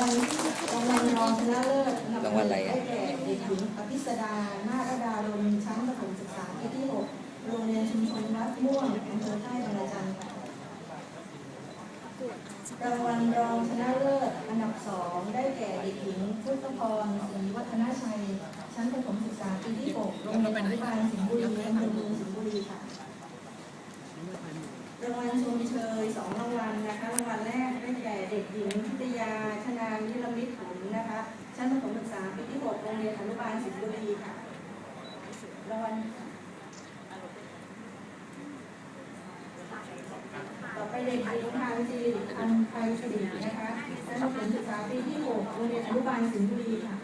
นะเลิศอันดับรางวัลอะไรอะได้แก่เด็กหญิงอภิสดานาฏดาลมชั้นประถมศึกษาปีที่หกโรงเรียนชุมชนวัดม่วงอำเภอค่ายบางระจันรางวัลรองชนะเลิศอันดับสองได้แก่เด็กหญิงพุทธพรศรีวัฒนชัย ชั้นประถมศึกษาปีที่หกโรงเรียนอนุบาลสิงห์บุรีอำเภอเมืองสิงห์บุรีค่ะรางวัลชมเชยสองรางวัล ญิงพิทยาชนาวิรมิตรขุนนะคะ ชั้นประถมศึกษาปีที่6โรงเรียนอนุบาลสิงห์บุรีค่ะรางวัลต่อไปเด็กหญิงทางจีอันไทยสิรินะคะชั้นประถมศึกษาปีที่6โรงเรียนอนุบาลสิงห์บุรีค่ะ